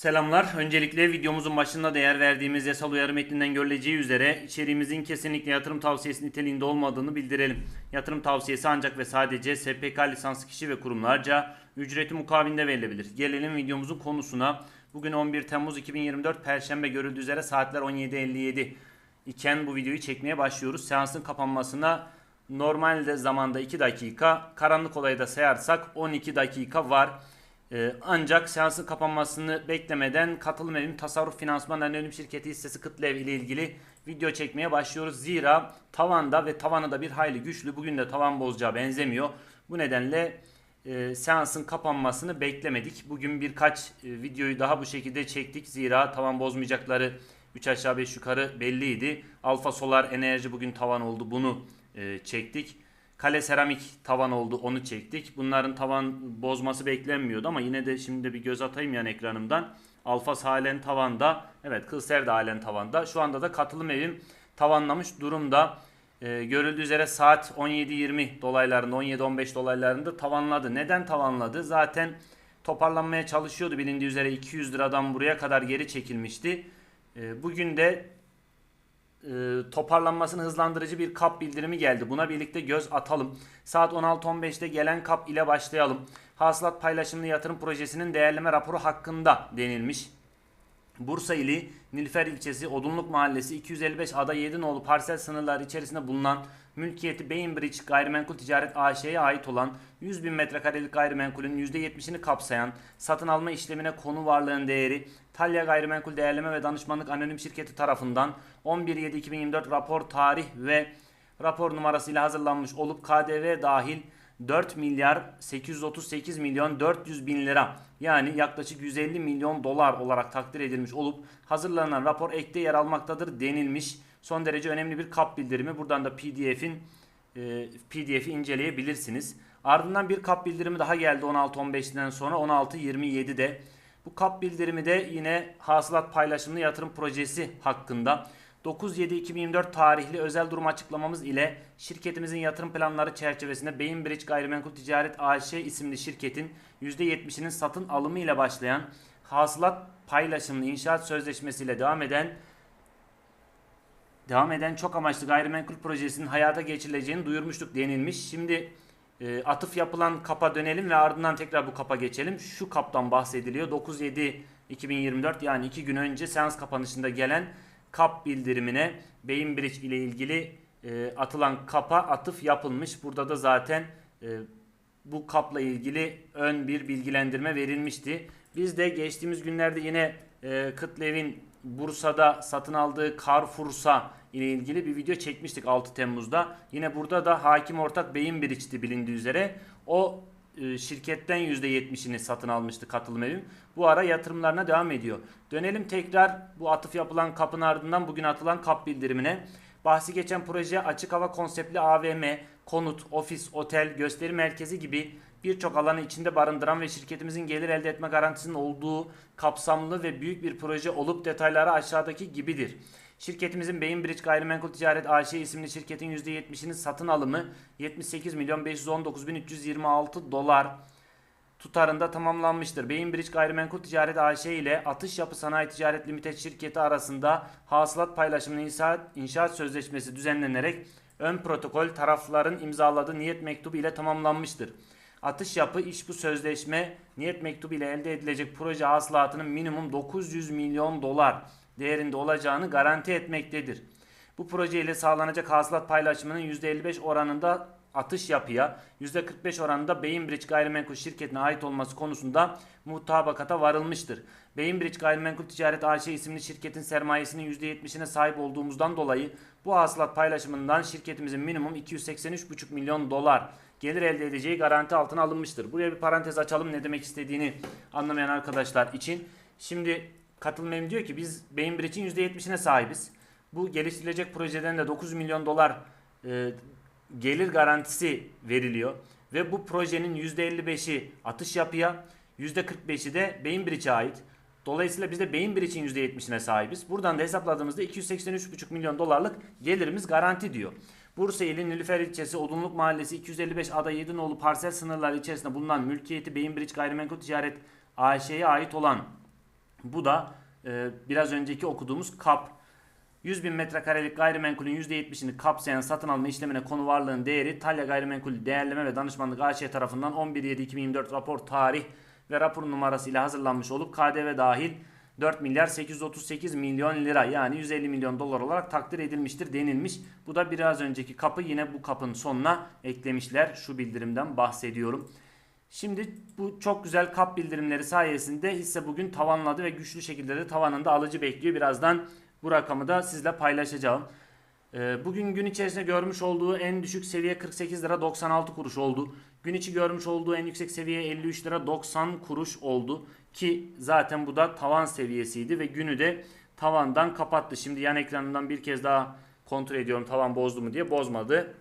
Selamlar. Öncelikle videomuzun başında değer verdiğimiz yasal uyarı metninden görüleceği üzere içeriğimizin kesinlikle yatırım tavsiyesi niteliğinde olmadığını bildirelim. Yatırım tavsiyesi ancak ve sadece SPK lisanslı kişi ve kurumlarca ücreti mukabilinde verilebilir. Gelelim videomuzun konusuna. Bugün 11 Temmuz 2024 Perşembe görüldüğü üzere saatler 17.57 iken bu videoyu çekmeye başlıyoruz. Seansın kapanmasına normalde zamanda 2 dakika, karanlık olayı da sayarsak 12 dakika var. Ee, ancak seansın kapanmasını beklemeden katılım evim tasarruf finansman anonim şirketi hissesi Kıtlev ile ilgili video çekmeye başlıyoruz. Zira tavanda ve tavanı da bir hayli güçlü. Bugün de tavan bozacağı benzemiyor. Bu nedenle e, seansın kapanmasını beklemedik. Bugün birkaç e, videoyu daha bu şekilde çektik. Zira tavan bozmayacakları 3 aşağı 5 yukarı belliydi. Alfa Solar Enerji bugün tavan oldu. Bunu e, çektik. Kale seramik tavan oldu onu çektik. Bunların tavan bozması beklenmiyordu ama yine de şimdi bir göz atayım yan ekranımdan. Alfa halen tavanda. Evet Kılser de halen tavanda. Şu anda da katılım evim tavanlamış durumda. Ee, görüldüğü üzere saat 17.20 dolaylarında 17-15 dolaylarında tavanladı. Neden tavanladı? Zaten toparlanmaya çalışıyordu bilindiği üzere 200 liradan buraya kadar geri çekilmişti. Ee, bugün de e, toparlanmasını hızlandırıcı bir kap bildirimi geldi. Buna birlikte göz atalım. Saat 16.15'te gelen kap ile başlayalım. Hasılat paylaşımlı yatırım projesinin değerleme raporu hakkında denilmiş. Bursa ili Nilüfer ilçesi Odunluk Mahallesi 255 Ada 7 nolu parsel sınırları içerisinde bulunan mülkiyeti Bainbridge Gayrimenkul Ticaret AŞ'ye ait olan 100 bin metrekarelik gayrimenkulün %70'ini kapsayan satın alma işlemine konu varlığın değeri Talya Gayrimenkul Değerleme ve Danışmanlık Anonim Şirketi tarafından 11.7.2024 rapor tarih ve rapor numarasıyla hazırlanmış olup KDV dahil 4 milyar 838 milyon 400 bin lira yani yaklaşık 150 milyon dolar olarak takdir edilmiş olup hazırlanan rapor ekte yer almaktadır denilmiş. Son derece önemli bir kap bildirimi. Buradan da PDF'in e, PDF'i inceleyebilirsiniz. Ardından bir kap bildirimi daha geldi 16-15'ten sonra 16-27'de. Bu kap bildirimi de yine hasılat paylaşımlı yatırım projesi hakkında. 9-7-2024 tarihli özel durum açıklamamız ile şirketimizin yatırım planları çerçevesinde Bainbridge Gayrimenkul Ticaret AŞ isimli şirketin %70'inin satın alımı ile başlayan hasılat paylaşımlı inşaat sözleşmesiyle devam eden devam eden çok amaçlı gayrimenkul projesinin hayata geçirileceğini duyurmuştuk denilmiş. Şimdi e, atıf yapılan kapa dönelim ve ardından tekrar bu kapa geçelim. Şu kaptan bahsediliyor. 9-7-2024 yani 2 gün önce seans kapanışında gelen kap bildirimine Bainbridge ile ilgili e, atılan kapa atıf yapılmış. Burada da zaten e, bu kapla ilgili ön bir bilgilendirme verilmişti. Biz de geçtiğimiz günlerde yine e, Kıtlev'in Bursa'da satın aldığı Carrefour'sa ile ilgili bir video çekmiştik 6 Temmuz'da. Yine burada da hakim ortak Bainbridge'ti bilindiği üzere. O şirketten %70'ini satın almıştı katılım evim. Bu ara yatırımlarına devam ediyor. Dönelim tekrar bu atıf yapılan kapın ardından bugün atılan kap bildirimine. Bahsi geçen proje açık hava konseptli AVM, konut, ofis, otel, gösteri merkezi gibi birçok alanı içinde barındıran ve şirketimizin gelir elde etme garantisinin olduğu kapsamlı ve büyük bir proje olup detayları aşağıdaki gibidir. Şirketimizin Bainbridge Gayrimenkul Ticaret AŞ isimli şirketin %70'inin satın alımı 78 milyon 519 bin 326 dolar tutarında tamamlanmıştır. Bainbridge Gayrimenkul Ticaret AŞ ile Atış Yapı Sanayi Ticaret Limited şirketi arasında hasılat paylaşımının inşaat, inşaat sözleşmesi düzenlenerek ön protokol tarafların imzaladığı niyet mektubu ile tamamlanmıştır. Atış yapı iş bu sözleşme niyet mektubu ile elde edilecek proje hasılatının minimum 900 milyon dolar değerinde olacağını garanti etmektedir. Bu proje ile sağlanacak hasılat paylaşımının %55 oranında atış yapıya, %45 oranında Bainbridge Gayrimenkul şirketine ait olması konusunda mutabakata varılmıştır. Bainbridge Gayrimenkul Ticaret AŞ isimli şirketin sermayesinin %70'ine sahip olduğumuzdan dolayı bu hasılat paylaşımından şirketimizin minimum 283,5 milyon dolar gelir elde edeceği garanti altına alınmıştır. Buraya bir parantez açalım ne demek istediğini anlamayan arkadaşlar için. Şimdi katılım diyor ki biz Bainbridge'in %70'ine sahibiz. Bu geliştirilecek projeden de 9 milyon dolar e, gelir garantisi veriliyor. Ve bu projenin %55'i atış yapıya, %45'i de Bainbridge'e ait. Dolayısıyla biz de Bainbridge'in %70'ine sahibiz. Buradan da hesapladığımızda 283,5 milyon dolarlık gelirimiz garanti diyor. Bursa ili Nilüfer ilçesi Odunluk Mahallesi 255 Ada 7 nolu parsel sınırları içerisinde bulunan mülkiyeti Bainbridge Gayrimenkul Ticaret AŞ'ye ait olan Bu da e, biraz önceki okuduğumuz kap. 100 bin metrekarelik gayrimenkulün %70'ini kapsayan satın alma işlemine konu varlığın değeri Talya Gayrimenkul Değerleme ve Danışmanlık AŞ tarafından 11.7.2024 rapor tarih ve rapor numarası ile hazırlanmış olup KDV dahil 4 milyar 838 milyon lira yani 150 milyon dolar olarak takdir edilmiştir denilmiş. Bu da biraz önceki kapı yine bu kapın sonuna eklemişler. Şu bildirimden bahsediyorum. Şimdi bu çok güzel kap bildirimleri sayesinde hisse bugün tavanladı ve güçlü şekilde de tavanında alıcı bekliyor. Birazdan bu rakamı da sizle paylaşacağım. Ee, Bugün gün içerisinde görmüş olduğu en düşük seviye 48 lira 96 kuruş oldu. Gün içi görmüş olduğu en yüksek seviye 53 lira 90 kuruş oldu. Ki zaten bu da tavan seviyesiydi ve günü de tavandan kapattı. Şimdi yan ekranından bir kez daha kontrol ediyorum tavan bozdu mu diye bozmadı.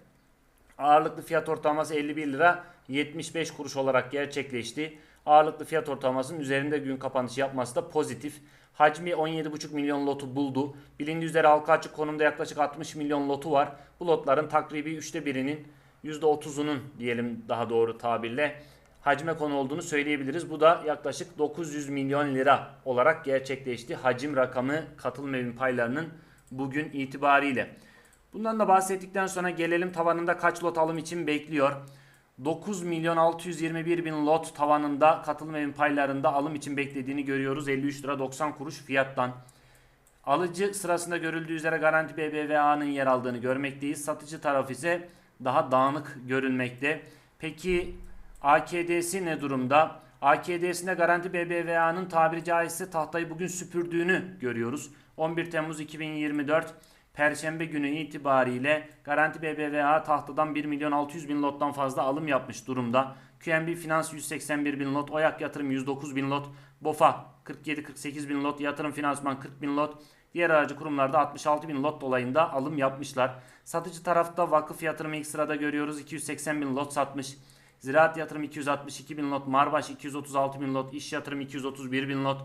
Ağırlıklı fiyat ortalaması 51 lira 75 kuruş olarak gerçekleşti. Ağırlıklı fiyat ortalamasının üzerinde gün kapanışı yapması da pozitif. Hacmi 17,5 milyon lotu buldu. Bilindiği üzere halka açık konumda yaklaşık 60 milyon lotu var. Bu lotların takribi üçte birinin %30'unun diyelim daha doğru tabirle hacme konu olduğunu söyleyebiliriz. Bu da yaklaşık 900 milyon lira olarak gerçekleşti. Hacim rakamı katılım evin paylarının bugün itibariyle. Bundan da bahsettikten sonra gelelim tavanında kaç lot alım için bekliyor. 9 milyon 621 bin lot tavanında katılım evin paylarında alım için beklediğini görüyoruz. 53 lira 90 kuruş fiyattan. Alıcı sırasında görüldüğü üzere Garanti BBVA'nın yer aldığını görmekteyiz. Satıcı taraf ise daha dağınık görünmekte. Peki AKD'si ne durumda? AKD'sinde Garanti BBVA'nın tabiri caizse tahtayı bugün süpürdüğünü görüyoruz. 11 Temmuz 2024 Perşembe günü itibariyle Garanti BBVA tahtadan 1 milyon 600 bin lottan fazla alım yapmış durumda. QNB Finans 181 bin lot, Oyak Yatırım 109 bin lot, BOFA 47-48 bin lot, Yatırım Finansman 40 bin lot, diğer aracı kurumlarda 66 bin lot dolayında alım yapmışlar. Satıcı tarafta Vakıf Yatırım ilk sırada görüyoruz 280 bin lot satmış. Ziraat Yatırım 262 bin lot, Marbaş 236 bin lot, İş Yatırım 231 bin lot,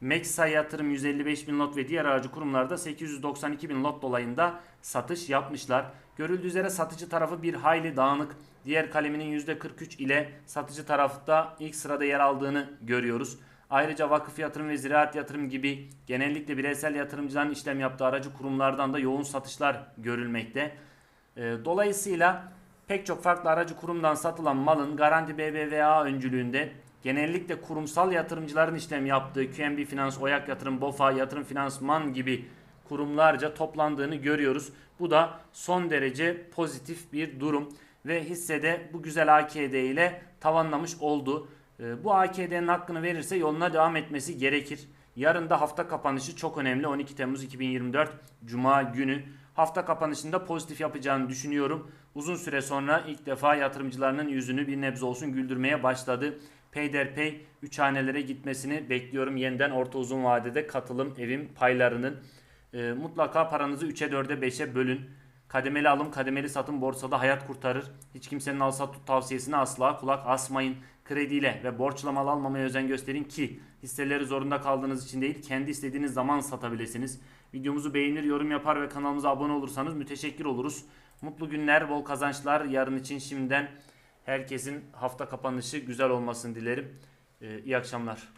Meksa Yatırım 155 bin lot ve diğer aracı kurumlarda 892 bin lot dolayında satış yapmışlar. Görüldüğü üzere satıcı tarafı bir hayli dağınık. Diğer kaleminin %43 ile satıcı tarafta ilk sırada yer aldığını görüyoruz. Ayrıca vakıf yatırım ve ziraat yatırım gibi genellikle bireysel yatırımcıların işlem yaptığı aracı kurumlardan da yoğun satışlar görülmekte. Ee, Dolayısıyla pek çok farklı aracı kurumdan satılan malın Garanti BBVA öncülüğünde genellikle kurumsal yatırımcıların işlem yaptığı QNB Finans, Oyak Yatırım, BOFA, Yatırım Finansman gibi kurumlarca toplandığını görüyoruz. Bu da son derece pozitif bir durum ve hissede bu güzel AKD ile tavanlamış oldu. Ee, Bu AKD'nin hakkını verirse yoluna devam etmesi gerekir. Yarın da hafta kapanışı çok önemli. 12 Temmuz 2024 Cuma günü. Hafta kapanışında pozitif yapacağını düşünüyorum. Uzun süre sonra ilk defa yatırımcılarının yüzünü bir nebze olsun güldürmeye başladı. Peyderpey 3 hanelere gitmesini bekliyorum. Yeniden orta uzun vadede katılım evim paylarının. Ee, mutlaka paranızı 3'e 4'e 5'e bölün. Kademeli alım, kademeli satım borsada hayat kurtarır. Hiç kimsenin al sat tut tavsiyesine asla kulak asmayın. Krediyle ve borçla mal almamaya özen gösterin ki hisseleri zorunda kaldığınız için değil kendi istediğiniz zaman satabilirsiniz. Videomuzu beğenir, yorum yapar ve kanalımıza abone olursanız müteşekkir oluruz. Mutlu günler, bol kazançlar yarın için şimdiden herkesin hafta kapanışı güzel olmasını dilerim. Ee, iyi akşamlar.